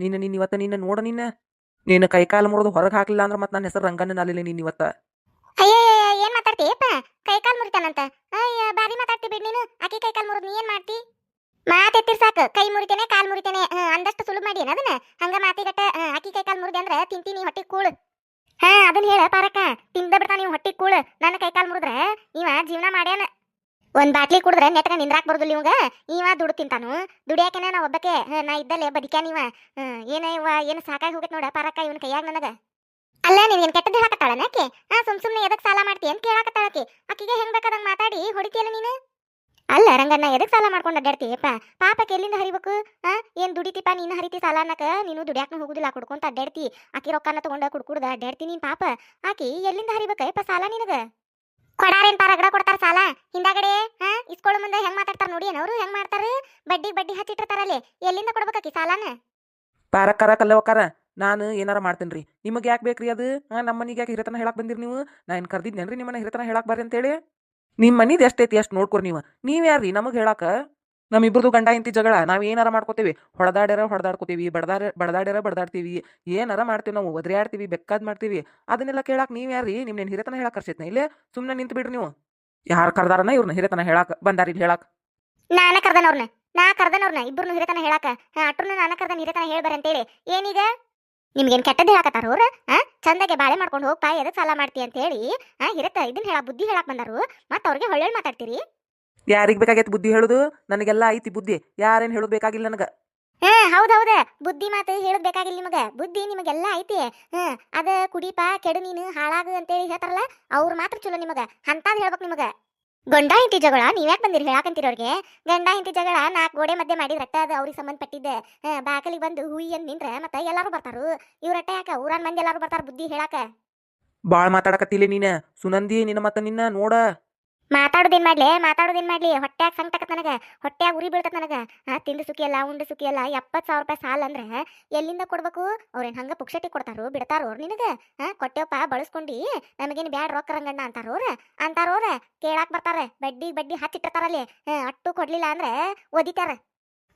ನೀನು ನೀನು ಇವತ್ತ ನಿನ್ನ ನೋಡ ನಿನ್ನ ನೀನು ಕೈಕಾಲು ಮುರಿದು ಹೊರಗೆ ಹಾಕಲಿಲ್ಲ ಅಂದ್ರೆ ಮತ್ತೆ ನನ್ನ ಹೆಸರು ರಂಗನ ಅಲ್ಲಿಲ್ಲ ನೀನು ಇವತ್ತ. ಅಯ್ಯಯ್ಯ ಏನ್ ಮಾತಾಡ್ತೀಯಪ್ಪ ಕೈ ಕಾಲ್ ಮುರಿತಾನಂತ? ಅಯ್ಯ ಬಾರಿ ಮಾತಾಡ್ತಿ ಬಿಡ್ ನೀನು. ಆಕಿ ಕೈ ಕಾಲ್ ಮುರಿದ್ ನೀ ಏನ್ ಮಾಡ್ತಿ? ಮಾತೆತ್ತಿರ್ ಸಾಕು. ಕೈ ಮುರಿತೇನೆ, ಕಾಲ್ ಮುರಿತೇನೆ. ಅಂದಷ್ಟು ಸುಲಭ ಮಾಡಿ ಅದನ್ನ? ಹಂಗ ಮಾತಿಗಟ್ಟ ಆಕಿ ಕೈ ಕಾಲ್ ಮುರಿದೆ ಅಂದ್ರ ತಿಂತೀನಿ ಹೊಟ್ಟಿ ಕೂಳು. ಹಾ ಅದನ್ನ ಹೇಳ ಪಾರಕ್ಕ. ತಿಂದ ಬಿಡ್ತಾನ ನೀವು ಹೊಟ್ಟಿ ಕೂಳು. ನನ್ನ ಕೈ ಕಾಲ್ ಮುರಿದ್ರ ಇವ ಜೀವನ ಮಾಡ್ಯಾನ. ಒಂದ್ ಬಾಟ್ಲಿ ಕುಡಿದ್ರೆ ನೆಟ್ಗ ನಿಂದ್ರಾಕ್ ಬರುದಿಲ್ಲ ಇವಂಗ. ಇವ ದುಡ್ಡು ತಿಂತಾನು. ದುಡಿಯಾಕೆನ ನಾ ಒಬ್ಬಕ್ಕೆ ನಾ ಇದ್ದಲ್ಲೇ ಬದಿಕ್ಯಾನ ಇವ ಹ್ಮ್, ಏನ ಇವ ಏನ್ ಸಾಕಾಗಿ ಹೋಗತ್ ನೋಡ ಪಾರಕ್ಕ ಇವನ್ ಕೈಯಾಗ ನನಗ. ಅಲ್ಲ ನೀನ್ ಕೆಟ್ಟದ್ದು ಹಾಕತ್ತಾಳನ ನಾಕೆ ಆ ಸುಮ್ ಸುಮ್ನೆ ಎದಕ್ ಸಾಲ ಮಾಡ್ತಿ ಅಂತ ಕೇಳಾಕತ್ತಾಳಕಿ ಆಕಿಗೆ ಹೆಂಗ್ ಬೇಕಾದಂಗ್ ಮಾತಾಡಿ ಹೊಡಿತಿಯಲ್ಲ ನೀನು? ಅಲ್ಲ ರಂಗಣ್ಣ ಎದಕ್ ಸಾಲ ಮಾಡ್ಕೊಂಡು ಅಡ್ಡಾಡ್ತೀಯಪ್ಪ ಪಾಪಕ್ಕೆ ಎಲ್ಲಿಂದ ಹರಿಬೇಕು? ಆ ಏನ್ ದುಡಿತಿಪ್ಪ ನೀನು ಹರಿತಿ ಸಾಲ ಅನ್ನಕ? ನೀನು ದುಡಿಯಾಕನು ಹೋಗುದಿಲ್ಲ ಕುಡ್ಕೊಂತ ಅಡ್ಡಾಡ್ತಿ ಆಕಿ ರೊಕ್ಕನ ತಗೊಂಡ ಕುಡ್ಕುಡ್ದ ಅಡ್ಡಾಡ್ತಿ ನೀನ್ ಪಾಪ. ಆಕಿ ಎಲ್ಲಿಂದ ಹರಿಬೇಕಪ್ಪ ಸಾಲ ನಿನಗ? ಕೊಡಾರೇನ್ ರಗಡ ಕೊಡ್ತಾರ ಸಾಲ? ಹಿಂದಾಗಡೆ, ಹಾ ಇಸ್ಕೊಳ್ಳೋ ಮುಂದೆ ಹೆಂಗ್ ಮಾತಾಡ್ತಾರ ನೋಡಿ ಅವರು ಹೆಂಗ್ ಮಾಡ್ತಾರ ಬಡ್ಡಿ ಬಡ್ಡಿ ಹಚ್ಚಿಟ್ಟಿರ್ತಾರಲ್ಲಿ, ಎಲ್ಲಿಂದ ಕೊಡ್ಬೇಕಾಕಿ ಸಾಲನ? ಪಾರಕ್ಕಾರ ಕಲ್ಲವಕ್ಕಾರ ನಾನು ಏನಾರ ಮಾಡ್ತೇನ್ರಿ. ನಿಮಗೆ ಯಾಕೆ ಬೇಕ್ರಿ ಅದು? ಹಾಂ ನಮ್ಮ ಮನೆಗೆ ಯಾಕೆ ಹಿರತನ ಹೇಳಕ್ ಬಂದಿರಿ ನೀವು? ನಾ ಏನು ಕರ್ದಿದ್ನೇನ್ರಿ ನಿಮ್ಮನ್ನ ಹಿರತನ ಹೇಳಕ್ ಬರ್ರಿ ಅಂತೇಳಿ? ನಿಮ್ಮ ಮನಿದು ಎಷ್ಟೈತಿ ಅಷ್ಟು ನೋಡ್ಕೊರಿ ನೀವು. ನೀವು ಯಾರ್ರಿ ನಮಗೆ ಹೇಳಾಕ? ನಮ್ಮಿಬ್ರದು ಗಂಡ ಇಂತಿ ಜಗಳ, ನಾವು ಏನಾರ ಮಾಡ್ಕೋತೀವಿ. ಹೊಡೆದಾಡ್ಯಾರ ಹೊಡೆದಾಡ್ಕೋತೀವಿ, ಬಡದಾರ, ಬಡದಾಡ್ಯಾರ ಬಡದಾಡ್ತೀವಿ. ಏನಾರ ಮಾಡ್ತೀವಿ ನಾವು ಒದ್ರಾಡ್ತೀವಿ ಬೆಕ್ಕಾದ್ ಮಾಡ್ತೀವಿ. ಅದನ್ನೆಲ್ಲ ಕೇಳಾಕ ನೀವು ಯಾರ್ರಿ? ನಿಮ್ನೇನು ಹಿರೇತನ ಹೇಳಕ್ ಕರ್ಸೈತ್ನ ಇಲ್ಲೇ? ಸುಮ್ಮನೆ ನಿಂತು ಬಿಡ್ರಿ ನೀವು. ಯಾರು ಕರ್ದಾರನ ಇವ್ರನ್ನ ಹಿರೇತನ ಹೇಳಾಕ ಬಂದಾರಿ ಇಲ್ಲಿ ಹೇಳಾಕ? ನಾನ ಕರ್ದನವ್ರನ್ನ ನಾ ಕರ್ದನವ್ರನ್ನ ಇಬ್ಬರನ್ನು ಹಿರೇತನ ಹೇಳಾಕ. ಅಟ್ರನ್ನ ನಾನ ಕರ್ದನ ಹಿರೇತನ ಹೇಳ್ಬಾರ ಅಂತೇಳಿ. ಏನೀಗ? ನಿಮ್ಗೇನ್ ಕೆಟ್ಟದ್ದು ಹೇಳಕತ್ತಾರ ಅವ್ರ? ಆ ಚಂದಗೆ ಬಾಳೆ ಮಾಡ್ಕೊಂಡು ಹೋಗ್ಪಾ ಎದಕ್ ಸಾಲ ಮಾಡ್ತಿ ಅಂತ ಹೇಳಿ ಹಿರತ ಇದನ್ನ ಹೇಳ ಬುದ್ಧಿ ಹೇಳಾಕ ಬಂದಾರು. ಮತ್ತ ಅವ್ರಿಗೆ ಹೊಳ್ಳೆ ಮಾತಾಡ್ತೀರಿ? ಯಾರಿಗೆ ಬೇಕಾಗೈತಿ ಬುದ್ಧಿ ಹೇಳುದು? ನನಗೆಲ್ಲ ಐತಿ ಬುದ್ಧಿ. ಯಾರೇನು ಹೇಳೋದು ಬೇಕಾಗಿಲ್ಲ ನನಗೆ. ಹಾ ಹೌದ್ ಹೌದ. ಬುದ್ಧಿ ಮಾತು ಹೇಳುದ್ ಬೇಕಾಗಿಲ್ಲ ನಿಮಗ. ಬುದ್ಧಿ ನಿಮಗೆಲ್ಲ ಐತಿ. ಹ್ಮ್ ಅದ ಕುಡಿಪ ಕೆಡು ನೀನು ಹಾಳಾಗು ಅಂತೇಳಿ ಹೇಳ್ತಾರಲ್ಲ ಅವ್ರು ಮಾತ್ರ ಚಲೋ ನಿಮಗ. ಅಂತಾದ್ ಹೇಳ್ಬೇಕು ನಿಮಗ. ಗಂಡ ಹೆಂಡತಿ ಜಗಳ ನೀವ್ಯಾಕ್ ಬಂದಿರಿ ಹೇಳಾಕಂತೀರಿ ಅವ್ರಿಗೆ? ಗಂಡ ಹೆಂಡತಿ ಜಗಳ ನಾಲ್ಕು ಗೋಡೆ ಮಧ್ಯೆ ಮಾಡಿದ್ರಟ್ಟ ಅದು ಅವ್ರಿಗೆ ಸಂಬಂಧಪಟ್ಟಿದ್ದೆ ಹಾ, ಬಾಕಲಿಗೆ ಬಂದು ಹುಯಿ ಅಂದ್ ನಿಂದ್ರ ಮತ್ತೆ ಎಲ್ಲಾರು ಬರ್ತಾರು. ಇವ್ರಟ್ಟ ಯಾಕ? ಊರನ್ ಮಂದಿ ಎಲ್ಲಾರು ಬರ್ತಾರ ಬುದ್ಧಿ ಹೇಳಾಕ. ಭಾಳ ಮಾತಾಡಕತ್ತಿಲ್ಲ ನೀನು. ಸುನಂದಿ ನಿನ್ನ ಮತ್ತ ನಿನ್ನ ನೋಡ. ಮಾತಾಡೋದೇನ್ ಮಾಡ್ಲಿ ಮಾತಾಡೋದೇನ್ ಮಾಡ್ಲಿ? ಹೊಟ್ಟ್ಯಾಗ ಸಂಗ್ ತಕ್ಕ ನನಗ ಹೊಟ್ಟ್ಯಾಗ ಉರಿ ಬೀಳ್ತದ ನನಗ. ಆ, ತಿಂದು ಸುಖಿ ಅಲ್ಲ ಉಂಡು ಸುಖಿ ಅಲ್ಲ ಎಪ್ಪತ್ ಸಾವಿರ ರೂಪಾಯಿ ಸಾಲ ಅಂದ್ರೆ, ಎಲ್ಲಿಂದ ಕೊಡ್ಬೇಕು? ಅವ್ರೇನ್ ಹಂಗ ಪುಕ್ಷಟಿ ಕೊಡ್ತಾರೋ, ಬಿಡ್ತಾರೋ ಅವ್ರು ನಿನಗ? ಹಾಂ ಕೊಟ್ಟೆವಪ್ಪ ಬಳಸ್ಕೊಂಡಿ, ನಮಗೇನು ಬ್ಯಾಡ ರೊಕ್ಕ ರಂಗಣ್ಣ ಅಂತಾರೋರ ಅಂತಾರೋರ ಕೇಳಾಕ್ ಬರ್ತಾರೆ, ಬಡ್ಡಿ ಬಡ್ಡಿ ಹಚ್ಚಿಟ್ಟಿರ್ತಾರಲ್ಲಿ ಅಟ್ಟು ಕೊಡ್ಲಿಲ್ಲ ಅಂದ್ರೆ ಒದಿತಾರ.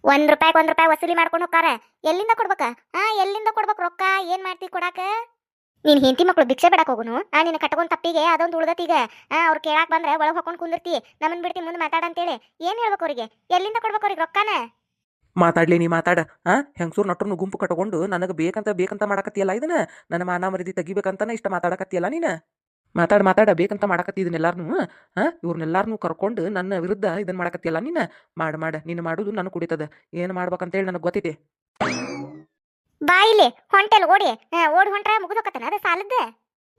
ಒಂದ್ ರೂಪಾಯಿ ಒಂದ್ ರೂಪಾಯಿ ವಸೂಲಿ ಮಾಡ್ಕೊಂಡು ಹೋಗ್ತಾರೆ ಎಲ್ಲಿಂದ ಕೊಡ್ಬೇಕ? ಆ, ಎಲ್ಲಿಂದ ಕೊಡ್ಬೇಕು ರೊಕ್ಕ? ಏನ್ ಮಾಡ್ತಿ ಕೊಡಾಕ? ನೀನ್ ಹೆಂಡತಿ ಮಕ್ಳು ಭಿಕ್ಷೆ ಬೇಡಕ್ ಹೋಗುನು? ಆ, ನಿನ್ನ ಕಟ್ಕೊಂಡ್ ತಪ್ಪಿಗೆ ಅದೊಂದು ಆ, ಅವ್ರು ಕೇಳಾಕ್ ಬಂದ್ರೆ ಒಳಗ್ ಹಾಕೊಂಡ್ ಕುಂದಿರ್ತಿ. ನಮ್ಮನ್ ಬಿಡ್ತಿ ಮುಂದೆ ಮಾತಾಡಂತೇಳಿ. ಏನ್ ಹೇಳ್ಬೇಕು ಅವ್ರಿಗೆ? ಎಲ್ಲಿಂದ ಕೊಡ್ಬೇಕು ಅವ್ರಿಗೆ ರೊಕ್ಕನ? ಮಾತಾಡ್ಲಿ, ನೀ ಮಾತಾಡ. ಹಾ ಹೆಂಗಸೂರ್ ನಟ್ರನ್ನು ಗುಂಪು ಕಟ್ಕೊಂಡು ನನಗೆ ಬೇಕಂತ ಬೇಕಂತ ಮಾಡಕತ್ತಿಯಲ್ಲ ಇದನ್ನ? ನನ್ನ ಮಾನ ಮರದಿ ತೆಗಿಬೇಕಂತಾನೆ ಇಷ್ಟ ಮಾತಾಡಕತ್ತಿಯಲ್ಲ ನೀನು? ಮಾತಾಡ ಮಾತಾಡ. ಬೇಕಂತ ಮಾಡಕತ್ತಿ ಇದನ್ನೆಲ್ಲಾರನು ಹಾ ಇವ್ರನ್ನೆಲ್ಲಾರ್ನು ಕರ್ಕೊಂಡು ನನ್ನ ವಿರುದ್ಧ ಇದನ್ನ ಮಾಡಕತ್ತಿಯಲ್ಲ ನೀನು? ಮಾಡ ಮಾಡ. ನೀನು ಮಾಡುದು ನನಗೆ ಕುಡಿತದ. ಏನು ಮಾಡ್ಬೇಕಂತೇಳಿ ನನಗೆ ಗೊತ್ತೈತಿ ಬಾಯಿಲಿ ಹೊಂಟೆಲ್, ಓಡಿ. ಓಡಿ ಹೊಂಟ್ರ ಮುಗಿದು ಅದು ಅದ ಸಾಲದ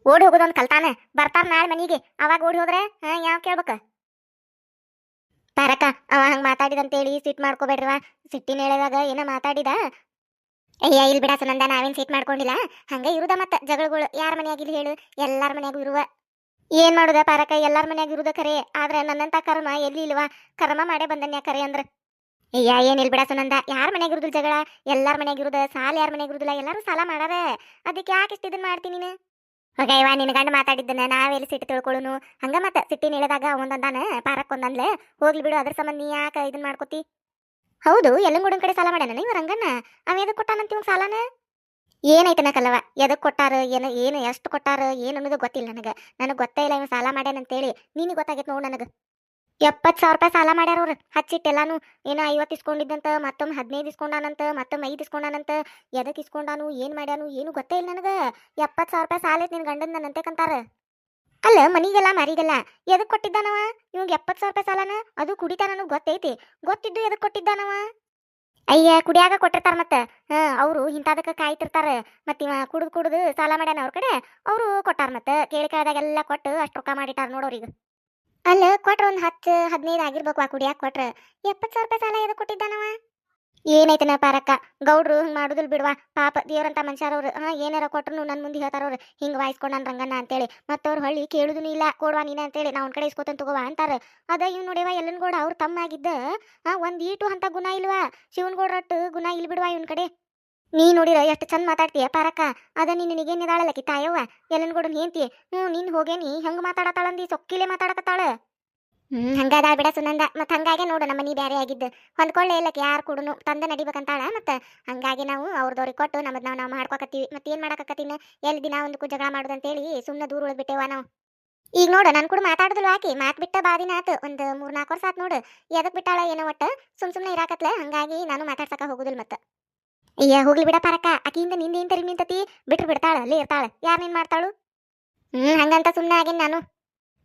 ಓಡಿ ಹೋಗೋದೊಂದು ಕಲ್ತಾನ, ಬರ್ತಾರ ನಾಳೆ ಮನಿಗೆ. ಅವಾಗ ಓಡಿ ಹೋದ್ರೆ ಯಾವ ಕೇಳ್ಬೇಕ? ತಾರಕ, ಅವ ಹಂಗ ಮಾತಾಡಿದಂತೇಳಿ ಸಿಟ್ ಮಾಡ್ಕೋಬೇಡ್ರವ? ಸಿಟ್ಟಿನ ಹೇಳಿದಾಗ ಏನ ಮಾತಾಡಿದ? ಅಯ್ಯ ಇಲ್ಲಿ ಬಿಡ ಸುನಂದ, ನಾವೇನ್ ಸೀಟ್ ಮಾಡ್ಕೊಂಡಿಲ್ಲ. ಹಂಗ ಇರುದ ಮತ್ತೆ ಜಗಳಗಳು. ಯಾರ ಮನೆಯಾಗಿಲ್ಲ ಹೇಳು? ಎಲ್ಲಾರ ಮನ್ಯಾಗೂ ಇರುವ. ಏನು ಮಾಡುದ ಪಾರಕ ಎಲ್ಲಾರ ಮನ್ಯಾಗ ಇರುದ ಕರೆ. ಆದ್ರೆ ನನ್ನಂತ ಕರ್ಮ ಎಲ್ಲಿ ಇಲ್ವಾ? ಕರ್ಮ ಮಾಡೇ ಬಂದನ್ಯಾ ಕರೆ ಅಂದ್ರ? ಅಯ್ಯ ಏನಿಲ್ಲ ಬಿಡ ಸುನಂದ. ಯಾರ ಮನ್ಯಾಗ ಇರುದಿಲ್ಲ ಜಗಳ? ಎಲ್ಲಾರ ಮನ್ಯಾಗ ಇರುದ? ಸಾಲ ಯಾರ ಮನ್ಯಾಗ ಇರುದಿಲ್ಲ? ಎಲ್ಲಾರು ಸಾಲ ಮಾಡಾರ ಅದಕ್ಕೆ ಯಾಕೆ ಇಷ್ಟ ಇದನ್ನ ಮಾಡ್ತೀನಿ ನೀನು? ಹೋಗ ನಿನ್ನ ಗಂಡ ಮಾತಾಡಿದ್ದನ್ನ ನಾವೆಲ್ಲಿ ಸಿಟ್ಟು ತಿಳ್ಕೊಳ್ಳೋನು? ಹಂಗ ಮತ್ತ ಸಿಟ್ಟಿನ ಇಳಿದಾಗ ಒಂದೊಂದಾನ ಪಾರಕ್ ಒಂದಂದ್ಲೆ? ಹೋಗ್ಲಿ ಬಿಡು, ಅದ್ರ ಸಂಬಂಧ ನೀ ಯಾಕೆ ಇದನ್ ಮಾಡ್ಕೋತಿ? ಹೌದು ಎಲ್ಲಂಗೂಡನ್ ಕಡೆ ಸಾಲ ಮಾಡ್ಯಾನ ಇವ ರಂಗಣ್ಣ? ಅವ ಎದಕ್ ಕೊಟ್ಟಾನಂತ ಇವ್ ಸಾಲನ? ಏನೈತನ ಕಲ್ಲವ ಎದಕ್ ಕೊಟ್ಟಾರ? ಏನು ಏನು ಎಷ್ಟು ಕೊಟ್ಟಾರ? ಏನು ಅನ್ನೋದು ಗೊತ್ತಿಲ್ಲ ನನಗ. ನನಗ್ ಗೊತ್ತೇ ಇಲ್ಲ ಇವ ಸಾಲ ಮಾಡ್ಯಾನಂತೇಳಿ. ನೀನು ಗೊತ್ತಾಗೈತೆ ನೋಡು ನನಗ. ಎಪ್ಪತ್ತು ಸಾವಿರ ರೂಪಾಯಿ ಸಾಲ ಮಾಡ್ಯಾರ ಅವ್ರು. ಹಚ್ಚಿಟ್ಟೆಲ್ಲಾನು ಏನೋ ಐವತ್ತು ಇಸ್ಕೊಂಡಿದ್ದಂತ, ಮತ್ತೊಮ್ಮೆ ಹದಿನೈದು ಇಸ್ಕೊಂಡಾನಂತ, ಮತ್ತೊಮ್ಮೆ ಐದು ಇಸ್ಕೊಂಡಾನಂತ ಎದಕ್ಕೆ ಇಸ್ಕೊಂಡಾನು, ಏನು ಮಾಡ್ಯಾನು, ಏನು ಗೊತ್ತೇ ಇಲ್ಲ ನನಗೆ. ಎಪ್ಪತ್ತು ಸಾವಿರ ರೂಪಾಯಿ ಸಾಲ ಐತೆ ನಿನ್ನ ಗಂಡನ ಕಂತಾರ. ಅಲ್ಲ, ಮನಿಗೆಲ್ಲ, ಮರಿಗೆಲ್ಲ ಎದಕ್ಕೆ ಕೊಟ್ಟಿದ್ದಾನವ? ಇವಂಗೆ ಎಪ್ಪತ್ತು ಸಾವಿರ ರೂಪಾಯಿ ಸಾಲನ? ಅದು ಕುಡಿತಾನ ಗೊತ್ತೈತಿ. ಗೊತ್ತಿದ್ದು ಎದಕ್ಕೆ ಕೊಟ್ಟಿದ್ದಾನವ? ಅಯ್ಯ, ಕುಡಿಯಾಗ ಕೊಟ್ಟಿರ್ತಾರ ಮತ್ತೆ. ಹಾ, ಅವರು ಇಂಥದಕ್ಕೆ ಕಾಯ್ತಿರ್ತಾರ. ಮತ್ತೆ ಇವ ಕುಡ್ದು ಕುಡ್ದು ಸಾಲ ಮಾಡ್ಯಾನ ಅವ್ರ ಕಡೆ, ಅವರು ಕೊಟ್ಟಾರ ಮತ್ತೆ. ಕೇಳಿ ಕೇಳಿದಾಗೆಲ್ಲ ಕೊಟ್ಟು ಅಷ್ಟು ರೊಕ್ಕ ಮಾಡಿಟ್ಟಾರ ನೋಡೋರಿಗೆ ಅಲ್ಲ, ಕೊಟ್ರ ಒಂದ್ ಹತ್ತು, ಹದಿನೈದು ಆಗಿರ್ಬೇಕು ಆ ಕುಡಿಯಾಕ ಕೊಟ್ರ. ಎಪ್ಪತ್ತು ಸಾವಿರ ರೂಪಾಯಿ ಸಾಲ ಇದು ಕೊಟ್ಟಿದ್ದಾನವ? ಏನೈತನ ಪಾರಕ್ಕ? ಗೌಡ್ರು ಹಿಂಗೆ ಮಾಡುದಿಲ್ ಬಿಡ್ವಾ. ಪಾಪ ದೇವ್ರಂತ ಮನುಷ್ಯರವ್ರು, ಹಾ, ಏನಾರ ಕೊಟ್ರು ನನ್ ಮುಂದೆ ಹೇಳ್ತಾರವ್ರು, ಹಿಂಗ್ ವಾಯಿಸ್ಕೊಂಡ್ ರಂಗಣ್ಣ ಅಂತೇಳಿ. ಮತ್ತವ್ರು ಹಳ್ಳಿ ಕೇಳುದೂ ಇಲ್ಲ, ಕೊಡ್ವಾ ನೀನ ಅಂತೇಳಿ. ನಾ ಒಂದ್ ಕಡೆ ಇಸ್ಕೊತನ್ ತಗೋವಾ ಅಂತಾರ. ಅದ ಇವ್ ನೋಡಿವ ಎಲ್ಲನ್ಗೌಡ ಅವ್ರ ತಮ್ಮ ಆಗಿದ್ದ ಹಾ ಒಂದ್ ಈಟು ಅಂತ ಗುಣ ಇಲ್ವಾ? ಶಿವನ್ಗೌಡ್ರಟ್ಟು ಗುಣ ಇಲ್ ಬಿಡ್ವಾ ಇವನ್ ಕಡೆ? ನೀ ನೋಡಿರ ಎಷ್ಟು ಚಂದ ಮಾತಾಡ್ತೀಯ ಪಾರಕ್ಕ? ಅದ ನೀನು ಕಿ ತಾಯವ್ವ? ಎಲ್ಲನ್ಗೌಡನ್ ಹೇಂತಿ ಹ್ಞೂ ನೀನ್ ಹೋಗೇನಿ ಹೆಂಗ್ ಮಾತಾಡತಾಳಂದಿ ಸೊಕ್ಕಿಲೆ ಮಾತಾಡಕತ್ತಾಳ. ಹ್ಮ್ ಹಂಗಾದ ಬಿಡ ಸುನಂದ. ಮತ್ ಹಂಗಾಗೆ ನೋಡು ನಮ್ಮ ಮನಿ ಬ್ಯಾರೆ ಆಗಿದ್ದು. ಹೊಂದ್ಕೊಳ್ಳೆ ಇಲ್ಲಕ್ಕೆ, ಯಾರು ಕೂಡನು ತಂದ ನಡಿಬೇಕಂತಾಳ ಮತ್ತ ಹಂಗಾಗಿ ನಾವು ಅವ್ರದವ್ರಿಗೆ ಕೊಟ್ಟು ನಮ್ಮದ್ ನಾವು ನಾವು ಮಾಡ್ಕೊಕತ್ತೀವಿ. ಮತ್ತೆ ಏನ್ ಮಾಡಕತ್ತೀನಿ ಎಲ್ಲಿ ದಿನ ಒಂದಕ್ಕೂ ಜಗಳ ಮಾಡುದಂತೇಳಿ ಸುಮ್ಮನೆ ದೂರ ಉಳಿದ್ಬಿಟ್ಟೇವ ನಾವು. ಈಗ ನೋಡು, ನನ್ ಕೂಡ ಮಾತಾಡುದಿಲ್ಲ ಆಕಿ. ಮಾತ್ ಬಿಟ್ಟ ಬಾದಿನ ಆತು. ಒಂದ್ ಮೂರ್ ನಾಲ್ಕು ವರ್ಷ ಆತ್ ನೋಡು. ಎದಕ್ ಬಿಟ್ಟಾಳ ಏನೋ ಒಟ್ಟ ಸುಮ್ ಸುಮ್ನೆ ಇರಾಕತ್ಲ. ಹಂಗಾಗಿ ನಾನು ಮಾತಾಡ್ಸಕ ಹೋಗುದಿಲ್ಲ ಮತ್ತ. ಅಯ್ಯ, ಹೋಗ್ಲಿ ಬಿಡ ಪರಕ ಆಕಿಯಿಂದ ನಿಂದ ಏನ್ ತರಿ ನಿಂತತಿ? ಬಿಟ್ರು ಬಿಡ್ತಾಳ, ಅಲ್ಲಿ ಇರ್ತಾಳ. ಯಾರ್ ನೀನ್ ಮಾಡ್ತಾಳು? ಹ್ಮ್, ಹಂಗಂತ ಸುಮ್ಮನೆ ಆಗೇನ್ ನಾನು.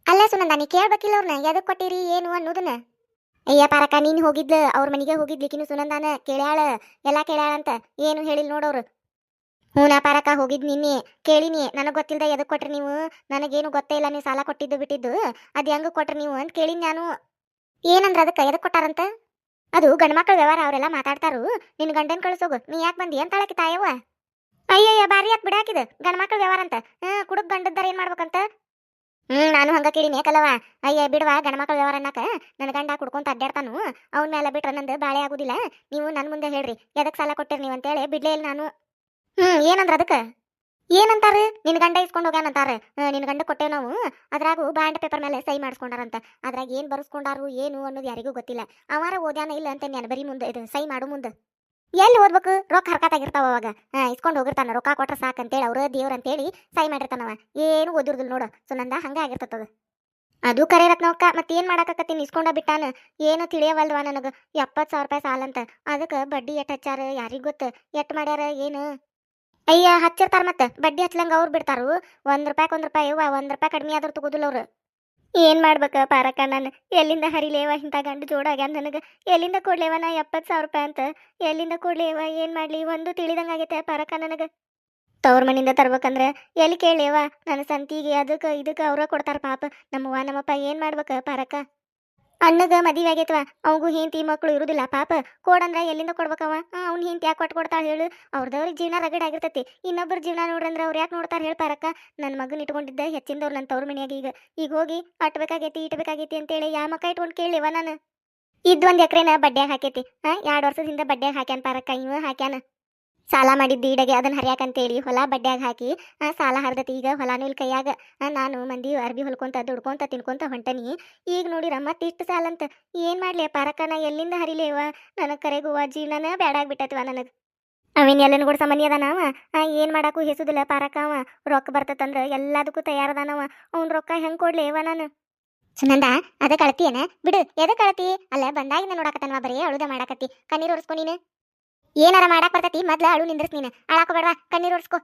ಅಲ್ಲ ಸುನಂದ, ನೀ ಕೇಳ್ಬೇಕಿಲ್ಲ ಅವ್ರನ್ನ ಎದಕ್ ಕೊಟ್ಟಿರಿ, ಏನು ಅನ್ನೋದನ್ನ? ಅಯ್ಯ ಪಾರಕ ನೀನ್ ಹೋಗಿದ್ಲ, ಅವ್ರ ಮನೆಗೆ ಹೋಗಿದ್ಲಿಕಿನು ಸುನಂದಾನ ಕೇಳ್ಯಾಳ, ಎಲ್ಲಾ ಕೇಳ್ಯಾಳ ಅಂತ ಏನು ಹೇಳಿಲ್ ನೋಡವ್ರು ನಾ ಪಾರಕ ಹೋಗಿದ್ ನಿನ್ನೆ, ಕೇಳಿನಿ, ನನಗೆ ಗೊತ್ತಿಲ್ಲದ ಎದಕ್ಕೆ ಕೊಟ್ರಿ ನೀವು? ನನಗೇನು ಗೊತ್ತೇ ಇಲ್ಲ ನೀವು ಸಾಲ ಕೊಟ್ಟಿದ್ದು ಬಿಟ್ಟಿದ್ದು, ಅದು ಹೆಂಗ್ ಕೊಟ್ರಿ ನೀವು ಅಂತ ಕೇಳಿನಿ ನಾನು. ಏನಂದ್ರ ಅದಕ್ಕೆ ಎದಕ್ಕೆ ಕೊಟ್ಟಾರಂತ? ಅದು ಗಂಡ್ಮಕ್ಳ ವ್ಯವಹಾರ, ಅವರೆಲ್ಲ ಮಾತಾಡ್ತಾರು. ನಿನ್ ಗಂಡನ್ ಕಳ್ಸೋಗು. ನೀ ಯಾಕೆ ಬಂದಿ? ಅಂತ ಹೇಳಕ್ಕೆ ತಾಯವ್ವ? ಅಯ್ಯಯ್ಯ ಬಾರಿ ಯಾಕೆ ಬಿಡಾಕಿದ ಗಂಡ್ಮಕ್ಳ ವ್ಯವಹಾರ ಅಂತ. ಹ್ಮ್ ಕುಡುಕ್ ಗಂಡದ್ದಾರ ಏನ್ ಮಾಡ್ಬೇಕಂತ? ಹ್ಮ್, ನಾನು ಹಂಗ ಕೇಳಿನಿ ಯಾಕಲ್ಲವ ಅಯ್ಯ, ಬಿಡವಾ ಮಕ್ಕಳ ವ್ಯವಹಾರ ಅನ್ನಕ. ನನ್ನ ಗಂಡ ಕುಡ್ಕೊಂತ ಅಡ್ಡಾಡ್ತಾನು ಅವನ ಮೇಲೆ ಬಿಟ್ರೆ ನಂದು ಬಾಳೆ ಆಗುದಿಲ್ಲ. ನೀವು ನನ್ ಮುಂದೆ ಹೇಳ್ರಿ. ಎದಕ್ ಸಾಲ ಕೊಟ್ಟಿರಿ ನೀವು ಅಂತೇಳಿ. ಬಿಡ್ಲೇ ಇಲ್ಲ ನಾನು. ಹ್ಮ್, ಏನಂದ್ರ ಅದಕ್ಕ? ಏನಂತಾರ? ನಿನ್ ಗಂಡ ಇಸ್ಕೊಂಡು ಹೋಗ್ಯಾನಂತಾರೆ? ನಿನ್ ಗಂಡ ಕೊಟ್ಟೇವ್ ನಾವು. ಅದ್ರಾಗು ಬಾಂಡ್ ಪೇಪರ್ ಮೇಲೆ ಸೈ ಮಾಡಿಸ್ಕೊಂಡಾರಂತ. ಅದ್ರಾಗ ಏನ್ ಬರ್ಸ್ಕೊಂಡಾರು, ಏನು ಅನ್ನೋದು ಯಾರಿಗೂ ಗೊತ್ತಿಲ್ಲ. ಅವಾರ ಓದ್ಯಾನ ಇಲ್ಲ ಅಂತ ನಾನು ಬರೀ ಮುಂದೆ, ಇದು ಸೈ ಮಾಡು ಮುಂದೆ. ಎಲ್ಲಿ ಓದ್ಬೇಕು? ರೊಕ್ಕ ಹರ್ಕತ್ತಾಗಿರ್ತಾವ ಅವಾಗ. ಇಸ್ಕೊಂಡು ಹೋಗಿರ್ತಾನ, ರೊಕ್ಕ ಸಾಕ ಸಾಕಂತೇಳಿ ಅವ್ರ ದೇವ್ರ ಅಂತೇಳಿ ಸೈ ಮಾಡಿರ್ತಾನವ. ಏನು ಓದಿರ್ದಿಲ್ಲ ನೋಡು. ಸುನಂದ ಹಂಗೆ ಆಗಿರ್ತದ ಅದು ಕರೆ ರತ್ನವಕ್ಕ ಮತ್ತೇನ್ ಮಾಡಾಕತ್ತೀನಿ ಇಸ್ಕೊಂಡ ಬಿಟ್ಟಾನ. ಏನು ತಿಳಿಯವಲ್ವಾ ನನಗ? ಎಪ್ಪತ್ತು ಸಾವಿರ ರೂಪಾಯಿ ಸಾಲ ಅಂತ ಅದಕ್ಕೆ ಬಡ್ಡಿ ಎಟ್ ಹಚ್ಚಾರ? ಯಾರಿಗೆ ಗೊತ್ತ? ಎಟ್ ಮಾಡ್ಯಾರ? ಏನು? ಅಯ್ಯ, ಹಚ್ಚಿರ್ತಾರ ಮತ್ತ. ಬಡ್ಡಿ ಹಚ್ಲಂಗ ಅವ್ರು ಬಿಡ್ತಾರು. ಒಂದ್ ರೂಪಾಯಿ ಒಂದ್ ರೂಪಾಯಿ ಒಂದ್ ರೂಪಾಯಿ ಕಡಿಮೆ ಆದ್ರೂ ತಗೋದಿಲ್ಲ ಅವ್ರು. ಏನ್ ಮಾಡ್ಬೇಕ ಪಾರಕ ನಾನು ಎಲ್ಲಿಂದ ಹರಿಲೇವ ಇಂಥ ಗಂಡು ಜೋಡಾಗ್ಯಾನ ನನಗೆ ಎಲ್ಲಿಂದ ಕೊಡ್ಲೇವ ನಾ ಎಪ್ಪತ್ತು ಸಾವಿರ ರೂಪಾಯಿ ಅಂತ? ಎಲ್ಲಿಂದ ಕೊಡ್ಲೇವ, ಏನ್ ಮಾಡ್ಲಿ? ಒಂದು ತಿಳಿದಂಗ ಆಗೈತೆ ಪಾರಕ ನನಗ ತವ್ರ ಮನಿಂದ ತರ್ಬೇಕಂದ್ರ ಎಲ್ಲಿ ಕೇಳೇವ ನನ್ನ ಸಂತಿಗೆ ಅದಕ್ಕೆ ಇದಕ್ಕೆ ಅವ್ರ ಕೊಡ್ತಾರ ಪಾಪ. ನಮ್ಮವ್ವ ನಮ್ಮಪ್ಪ ಏನ್ ಮಾಡ್ಬೇಕ ಪಾರಕ ಅಣ್ಣಗ ಮದುವೆ ಆಗೈತವ ಅವಂಗೂ ಹೆಂಡತಿ ಮಕ್ಕಳು ಇರುದಿಲ್ಲ. ಪಾಪ ಕೊಡಂದ್ರ ಎಲ್ಲಿಂದ ಕೊಡ್ಬೇಕವ ಅವ್ನ ಹೆಂಡತಿ ಯಾಕೆ ಕೊಟ್ಟು ಕೊಡ್ತಾಳೆ ಹೇಳು. ಅವ್ರದವ್ರಿಗೆ ಜೀವನ ರಗಡ್ ಆಗಿರ್ತೈತಿ. ಇನ್ನೊಬ್ಬರ ಜೀವನ ನೋಡ್ರಂದ್ರೆ ಅವ್ರು ಯಾಕೆ ನೋಡ್ತಾರೆ ಹೇಳ್ಪಾರಕ್ಕ ನನ್ನ ಮಗನ್ ಇಟ್ಕೊಂಡಿದ್ದ ಹೆಚ್ಚಿಂದವ್ರು ನನ್ನ ತವ್ರ ಮನೆಯಾಗ ಈಗ. ಈಗ ಹೋಗಿ ಅಟ್ಬೇಕಾಗೈತಿ, ಇಟ್ಬೇಕಾಗೈತಿ ಅಂತೇಳಿ ಯಾ ಮಕ್ಕ ಇಟ್ಕೊಂಡು ಕೇಳಿವ ನಾನು. ಇದೊಂದು ಎಕರೆನ ಬಡ್ಡ್ಯಾಗ ಹಾಕೈತಿ. ಹಾ ಎರಡು ವರ್ಷದಿಂದ ಬಡ್ಡ್ಯಾಗ ಹಾಕ್ಯಾನ ಪಾರಕ್ಕ. ಇವ ಹಾಕ್ಯಾನ. ಸಾಲ ಮಾಡಿದ್ದ ಈಡಗೆ ಅದನ್ನ ಹರಿಯಾಕಂತೇಳಿ ಹೊಲ ಬಡ್ಡ್ಯಾಗ ಹಾಕಿ ಸಾಲ ಹರಿದತಿ. ಈಗ ಹೊಲಾನು ಇಲ್ಲಿ ಕೈಯಾಗ ನಾನು ಮಂದಿ ಅರ್ಬಿ ಹೊಲ್ಕೊಂತ, ದುಡ್ಕೊಂತ, ತಿನ್ಕೊಂತ ಹೊಂಟನಿ. ಈಗ ನೋಡಿರ ಮತ್ತಿಷ್ಟು ಸಾಲ ಅಂತ ಏನ್ ಮಾಡ್ಲಿ ಪಾರಕ್ಕನ ಎಲ್ಲಿಂದ ಹರಿಲೇವ? ನನಗೆ ಕರೆಗುವ ಜೀವನನ ಬ್ಯಾಡಾಗ್ಬಿಟ್ಟತ್ವ ನನಗೆ. ಅವೇನ್ ಎಲ್ಲನ ಕೂಡ ಸಮನಿ ಅದಾನವ? ಏನು ಮಾಡಾಕು ಹೆಸುದಿಲ್ಲ ಪಾರಕ್ಕ ಅವ ರೊಕ್ಕ ಬರ್ತತಂದ್ರ ಎಲ್ಲದಕ್ಕೂ ತಯಾರದಾನವ? ಅವ್ನ ರೊಕ್ಕ ಹೆಂಗ್ ಕೊಡ್ಲೇವ ನಾನು? ಸುನಂದ ಅದ ಕಳತಿಯೇನ? ಬಿಡು, ಎದ ಕಳತಿ? ಅಲ್ಲ, ಬಂದಾಗಿಂದ ನೋಡಾಕತ್ತನವ ಬರೀ, ಅಳುದ ಮಾಡಾಕತ್ತಿ. ಕಣ್ಣೀರ್ ಒರೆಸ್ಕೊ ನೀನು. ಏನಾರ ಮಾಡಾಕ ಬರ್ತತಿ? ಮೊದ್ಲ ಅಳು ನಿಂದ್ರಸ್ ನೀನು. ಅಳಾಕ ಬೇಡವಾ? ಕಣ್ಣೀರ್ ಓಡಿಸ್ಕೋ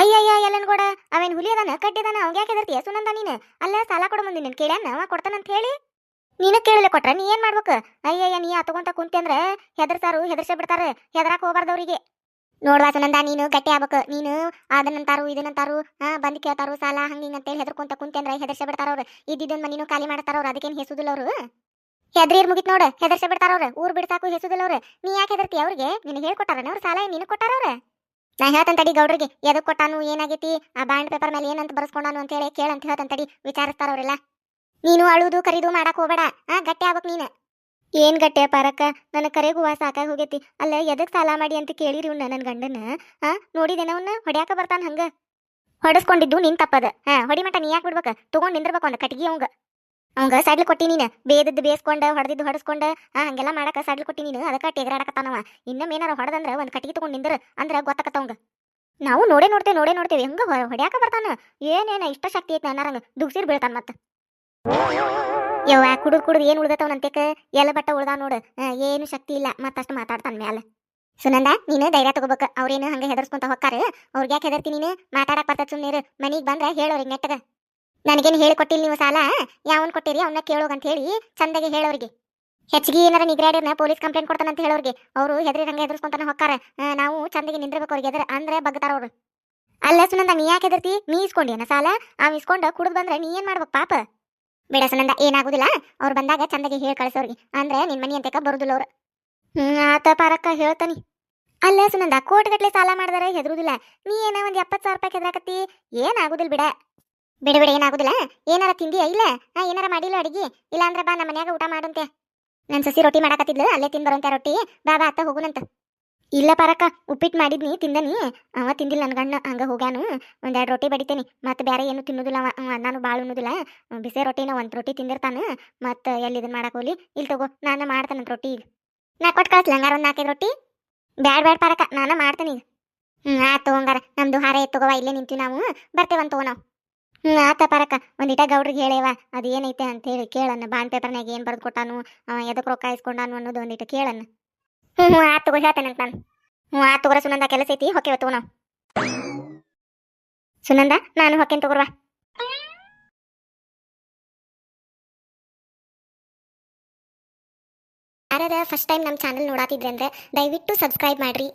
ಅಯ್ಯಯ್ಯ, ಎಲ್ಲನ್ ಕೂಡ. ಅವೇನ್ ಹುಲಿ ಅದಾನ? ಕಟ್ಟಿದಾನ ಅವ್ ಯಾಕೆ ನೀನ ಸುನಂದ ನೀನು. ಅಲ್ಲ, ಸಾಲ ಕೊಡ ಮುಂದೆ ನೀನು ಕೇಳ್ಯಾನ? ಅವ ಕೊಡ್ತಾನಂತ ಹೇಳಿ. ನೀನು ಕೇಳಲೆ ಕೊಟ್ರ? ನೀ ಏನ್ ಮಾಡ್ಬೇಕು? ಅಯ್ಯಯ್ಯ, ನೀ ತಗೊಂತ ಕುಂತಿ ಅಂದ್ರೆ ಹೆದರ್ಸಾರು, ಹೆದರ್ಸ ಬಿಡ್ತಾರ. ಹೆದರಾಕ್ ಹೋಗ್ಬಾರ್ದು ಅವ್ರಿಗೆ ನೋಡ್ವಾ ಸುನಂದ, ನೀನು ಗಟ್ಟಿ ಆಗ್ಬೇಕು. ನೀನು ಅದನ್ನಂತಾರು ಇದನ್ನಂತಾರು ಹಾ ಬಂದ್ ಕೇಳ್ತಾರು, ಸಾಲ ಅಂತ ಹೇಳಿ ಅಂತೇಳಿ ಹೆದರ್ಕೊಂತ ಕುಂತಿ ಅಂದ್ರೆ ಹೆದರ್ಸ ಬಿಡ್ತಾರ ಅವ್ರು ಇದ್ದಿದ್ದನ್ ಮನೀನು ಖಾಲಿ ಮಾಡ್ತಾರ ಅವ್ರು ಅದಕ್ಕೇನ್ ಹೆಸುದಿಲ್ಲ ಅವ್ರು. ಹೆದ್ರೀರ್ ಮುಗಿತ್ ನೋಡು, ಹೆದರ್ಸೆ ಬಿಡ್ತಾರ ಅವ್ರ. ಊರ್ ಬಿಡ್ಸಾಕು ಹೆಸುದಿಲ್ಲ ಅವ್ರ. ನೀ ಯಾಕೆ ಹೆದರ್ತಿ ಅವ್ರಿಗೆ? ನಿನ್ ಹೇಳ್ಕೊಟ್ಟಾರ ಅವ್ರ? ಸಾಲ ನಿನಗೆ ಕೊಟ್ಟಾರ ಅವ್ರ? ನಾ ಹೇಳ್ತಂತ ತಡಿ ಗೌಡ್ರಿಗೆ, ಎದಕ್ ಕೊಟ್ಟಾನು, ಏನಾಗೈತಿ? ಆ ಬಾಂಡ್ ಪೇಪರ್ ಮೇಲೆ ಏನಂತ ಬರ್ಸ್ಕೊಂಡಾನು ಅಂತ ಹೇಳಿ ಕೇಳಂತ ಹೇಳ್ತಂತ ತಡಿ, ವಿಚಾರಿಸ್ತಾರ ಅವ್ರೆಲ್ಲ. ನೀನು ಅಳುದು ಕರಿದು ಮಾಡಕ್ ಹೋಗ್ಬೇಡ. ಆ, ಗಟ್ಟಿ ಆಗ್ಬೇಕು ನೀನು. ಏನ್ ಗಟ್ಟೆ ಪಾರಕ್ಕ ನನ್ನ ಕರೆಗೂ ಸಾಕಾಗಿ ಹೋಗೈತಿ. ಅಲ್ಲ, ಎದಕ್ ಸಾಲ ಮಾಡಿ ಅಂತ ಕೇಳಿರಿ ಇವ್ನ ನನ್ನ ಗಂಡನ? ಆ, ನೋಡಿದೇನ ಅವ್ನ? ಹೊಡ್ಯಾಕ ಬರ್ತಾನ ಹಂಗ. ಹೊಡಸ್ಕೊಂಡಿದ್ದು ನಿನ್ ತಪ್ಪದ. ಹಾ, ಹೊಡಿ ಮಟ, ನೀ ಯಾಕೆ ಬಿಡ್ಬೇಕ? ತಗೊಂಡ್ ನಿಂದಿರ್ಬೇಕು ಒಂದ್ ಕಟ್ಗಿ ಅವಂಗ. ಅವಂಗ ಸಡ್ಲು ಕೊಟ್ಟಿ ನೀನು. ಬೇದದ್ದು ಬೇಸ್ಕೊಂಡ, ಹೊಡೆದಿದ್ದು ಹೊಡೆಸ್ಕೊಂಡು, ಆ, ಹಂಗೆಲ್ಲ ಮಾಡಕ ಸಡ್ಲ್ ಕೊಟ್ಟಿ ನೀನು. ಅದಕ್ಕೆ ಟೆಗರಾಡಕತ್ತಾನವ. ಇನ್ನೊಮ್ಮೆ ಏನಾರ ಹೊಡೆದಂದ್ರೆ ಒಂದ್ ಕಟ್ಟಿಗೆ ತಗೊಂಡ್ ನಿಂದ್ರ ಅಂದ್ರ ಗೊತ್ತಾಕತ್ತವಂಗ ನಾವು ನೋಡೇ ನೋಡ್ತೇವೆ ನೋಡೇ ನೋಡ್ತೇವೆ. ಹೆಂಗ ಹೊಡ್ಯಾಕ ಬರ್ತಾನ? ಏನೇನ ಇಷ್ಟ ಶಕ್ತಿ ಐತಿ ಅನ್ನಾರಂಗ ದುಗ್ಸಿರ್ ಬೀಳ್ತಾನ ಮತ್ತೆ. ಯವ್ವ, ಕುಡುದ್ ಕುಡುದ್ ಏನು ಉಳ್ದತವ್ ನಂತೆಕ ಎಲ್ಲ ಬಟ್ಟ ಉಳ್ದ ನೋಡು. ಏನು ಶಕ್ತಿ ಇಲ್ಲ. ಮತ್ತಷ್ಟು ಮಾತಾಡ್ತಾನ ಮ್ಯಾಲ. ಸುನಂದ, ನೀನು ಧೈರ್ಯ ತಗೋಬೇಕು. ಅವ್ರೇನು ಹಂಗೆ ಹೆದರ್ಸ್ಕೊಂತ ಹೊಕ್ಕಾರ? ಅವ್ರಿಗೆ ಯಾಕೆ ಹೆದರ್ತಿ ನೀನು? ಮಾತಾಡಕ್ ಬರ್ತದ ಸುಮ್ಮನೆ ಮನಿಗ್ ಬಂದ್ರೆ ಹೇಳೋರಿಗೆ ನೆಟ್ಟಗ. ನನಗೇನು ಹೇಳಿಕೊಟ್ಟಿಲ್ಲ ನೀವು ಸಾಲ? ಯಾವನ್ ಕೊಟ್ಟಿರಿ? ಅವನ್ನ ಕೇಳೋಗಂತ ಹೇಳಿ ಚಂದಗೆ ಹೇಳೋರಿಗೆ. ಹೆಚ್ಚಿಗೆ ಏನಾರ ನಿಗ್ರಾಡಿರ್ನ ಪೊಲೀಸ್ ಕಂಪ್ಲೇಂಟ್ ಕೊಡ್ತಾನಂತ ಹೇಳೋರಿಗೆ. ಅವರು ಹೆದರಿ ಹಂಗ ಎದುರಿಸ್ಕೊಂತಾನೆ ಹೊಕ್ಕಾರ. ನಾವು ಚಂದಗೆ ನಿಂದ್ರಬೇಕು ಅವ್ರಿಗೆ ಎದ್ರ ಅಂದ್ರೆ ಬಗ್ತಾರ ಅವ್ರು. ಅಲ್ಲ ಸುನಂದ, ನೀ ಯಾಕೆ ಹೆದರ್ತಿ? ನೀ ಇಸ್ಕೊಂಡೇನ ಸಾಲ? ಅವ್ ಇಸ್ಕೊಂಡ ಕುಡಿದು ಬಂದ್ರೆ ನೀ ಏನ್ ಮಾಡ್ಬೇಕು ಪಾಪ? ಬೇಡ ಸುನಂದ, ಏನಾಗುದಿಲ್ಲ. ಅವ್ರು ಬಂದಾಗ ಚಂದಗೆ ಹೇಳಿ ಕಳಿಸೋರಿಗೆ. ಅಂದ್ರೆ ನಿನ್ ಮನಿ ಅಂತಕ ಬರುದಿಲ್ಲ ಅವ್ರು. ಹ್ಮ್, ಆತ ಪಾರಕ್ಕ ಹೇಳ್ತಾನಿ. ಅಲ್ಲ ಸುನಂದ ಕೋಟ್ಗಟ್ಲೆ ಸಾಲ ಮಾಡಿದಾರೆ ಹೆದರುದಿಲ್ಲ. ನೀ ಏನ ಒಂದ್ ಎಪ್ಪತ್ ಸಾವಿರ ರೂಪಾಯಿ ಹೆದರಾಕತ್ತಿ? ಏನಾಗುದಿಲ್ಲ ಬಿಡ. ಬಿಡ ಬಿಡ, ಏನಾಗುದಿಲ್ಲ. ಏನಾರ ತಿಂದಿಯಾ ಇಲ್ಲ? ಹಾ, ಏನಾರ ಮಾಡಿಲ್ಲ ಅಡಿಗೆ? ಇಲ್ಲ ಅಂದ್ರೆ ಬಾ ನಮ್ಮ ಮನ್ಯಾಗ ಊಟ ಮಾಡಂತೆ. ನನ್ ಸಸಿ ರೊಟ್ಟಿ ಮಾಡಾಕತ್ತಿದ್ಲು, ಅಲ್ಲೇ ತಿನ್ ಬರೋಂತ ರೊಟ್ಟಿ. ಬಾ ಬಾ, ಅತ್ತ ಹೋಗುನಂತ. ಇಲ್ಲ ಪಾರಕ್ಕ, ಉಪ್ಪಿಟ್ಟು ಮಾಡಿದ್ನಿ, ತಿಂದನಿ. ಅವ ತಿಂದಿಲ್ಲ ನನ್ನ ಗಂಡ ಹಂಗ ಹೋಗ್ಯಾನು. ಒಂದೆರಡು ರೊಟ್ಟಿ ಬಡಿತೇನಿ. ಮತ್ತೆ ಬೇರೆ ಏನು ತಿನ್ನೋದಿಲ್ಲ ಅವ ನಾನು ಭಾಳ ಉಣ್ಣೋದಿಲ್ಲ. ಬಿಸಿ ರೊಟ್ಟಿನ ಒಂದು ರೊಟ್ಟಿ ತಿಂದಿರ್ತಾನ. ಮತ್ತೆ ಎಲ್ಲಿ ಇದನ್ನ ಮಾಡಕ್ ಹೋಗ್ಲಿ? ಇಲ್ಲಿ ತಗೋ, ನಾನು ಮಾಡ್ತಾನಂತ ರೊಟ್ಟಿ ಈಗ. ನಾ ಕೊಟ್ಟು ಕಳಿಸ್ಲ ಹಂಗಾರ ಒಂದು ನಾಲ್ಕೈದು ರೊಟ್ಟಿ. ಬ್ಯಾಡ ಬ್ಯಾಡ ಪಾರಕ್ಕ, ನಾನು ಮಾಡ್ತೇನೆ ಈಗ. ಹ್ಞೂ ಆಯ್ತು ತಗೊಂಗಾರ ನಮ್ದು ಹಾರ ಎತ್ತು ತಗೋವ ಇಲ್ಲೇ ನಿಂತೀವಿ ನಾವು. ಬರ್ತೇವಂತ ನಾವು. ಆತ ಪರಕ ಒಂದಿಟ ಗೌಡ್ರಿಗೆ ಹೇಳೇವ, ಅದು ಏನೈತೆ ಅಂತ ಹೇಳಿ ಕೇಳನ್ನ, ಬಾಂಡ್ ಪೇಪರ್ನಾಗ ಏನು ಬರೆದು ಕೊಟ್ಟಾನು, ಅವ ಎದಕ್ಕೆ ರೊಕ್ಕ ಇಸ್ಕೊಂಡಾನು ಅನ್ನೋದು ಒಂದಿಟ ಕೇಳನ್ನ. ಹ್ಞೂ ಹ್ಞೂ ಆತು ತಗೋ, ಹೇಳ್ತೇನೆ ನಾನು. ಹ್ಞೂ ಆತು ತಗೋರ ಸುನಂದ, ಕೆಲಸ ಐತಿ ಹೊಕ್ಕೆ ತಗೋ ನಾವು. ಸುನಂದ, ನಾನು ಹೊಕ್ಕೇನ್ ತಗೋರ್ವಾ. ಯಾರ್ಯಾರ ಫಸ್ಟ್ ಟೈಮ್ ನಮ್ಮ ಚಾನಲ್ ನೋಡಾತಿದ್ರೆ ಅಂದ್ರೆ ದಯವಿಟ್ಟು ಸಬ್ಸ್ಕ್ರೈಬ್ ಮಾಡ್ರಿ.